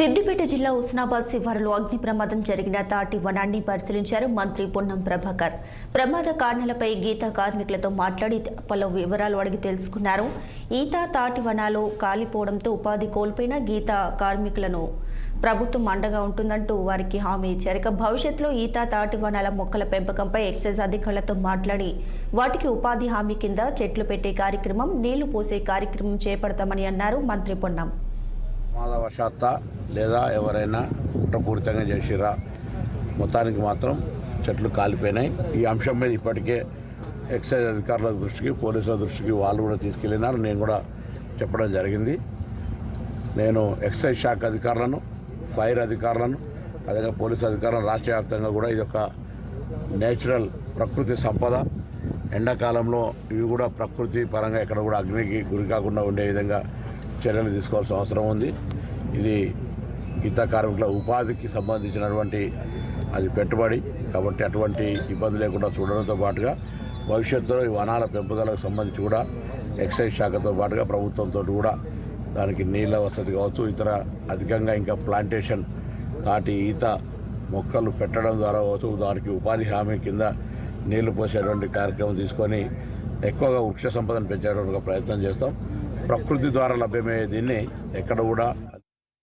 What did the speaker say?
సిద్దిపేట జిల్లా హుస్నాబాద్ శివారులో అగ్ని ప్రమాదం జరిగిన తాటి వనాన్ని పరిశీలించారు మంత్రి పొన్నం ప్రభాకర్. ప్రమాద కారణాలపై గీత కార్మికులతో మాట్లాడి పలు వివరాలు అడిగి తెలుసుకున్నారు. ఈత తాటి వనాలు కాలిపోవడంతో ఉపాధి కోల్పోయిన గీత కార్మికులను ప్రభుత్వం అండగా ఉంటుందంటూ వారికి హామీ ఇచ్చారు. ఇక భవిష్యత్తులో ఈత తాటి వనాల మొక్కల పెంపకంపై ఎక్సైజ్ అధికారులతో మాట్లాడి వాటికి ఉపాధి హామీ కింద చెట్లు పెట్టే కార్యక్రమం నీళ్ళు పోసే కార్యక్రమం చేపడతామని అన్నారు మంత్రి పొన్నం. ప్రమాదవశాత్త లేదా ఎవరైనా కుట్రపూరితంగా చేసిరా మొత్తానికి మాత్రం చెట్లు కాలిపోయినాయి. ఈ అంశం మీద ఇప్పటికే ఎక్సైజ్ అధికారుల దృష్టికి పోలీసుల దృష్టికి వాళ్ళు కూడా తీసుకెళ్ళినారు. నేను కూడా చెప్పడం జరిగింది. నేను ఎక్సైజ్ శాఖ అధికారులను ఫైర్ అధికారులను అదేవిధంగా పోలీసు అధికారులను రాష్ట్ర వ్యాప్తంగా కూడా ఇది ఒక నేచురల్ ప్రకృతి సంపద. ఎండాకాలంలో ఇవి కూడా ప్రకృతి పరంగా ఎక్కడ కూడా అగ్నికి గురి కాకుండా ఉండే విధంగా చర్యలు తీసుకోవాల్సిన అవసరం ఉంది. ఇది ఈత కార్మికుల ఉపాధికి సంబంధించినటువంటి అది పెట్టుబడి కాబట్టి అటువంటి ఇబ్బంది లేకుండా చూడడంతో పాటుగా భవిష్యత్తులో ఈ వనాల పెంపుదలకు సంబంధించి కూడా ఎక్సైజ్ శాఖతో పాటుగా ప్రభుత్వంతో కూడా దానికి నీళ్ళ వసతి కావచ్చు ఇతర అధికంగా ఇంకా ప్లాంటేషన్ తాటి ఈత మొక్కలు పెట్టడం ద్వారా కావచ్చు దానికి ఉపాధి హామీ కింద నీళ్ళు పోసేటువంటి కార్యక్రమం తీసుకొని ఎక్కువగా వృక్ష సంపదను పెంచేటువంటి ప్రయత్నం చేస్తాం. ప్రకృతి ద్వారా లభ్యమయ్యే దీన్ని ఎక్కడ కూడా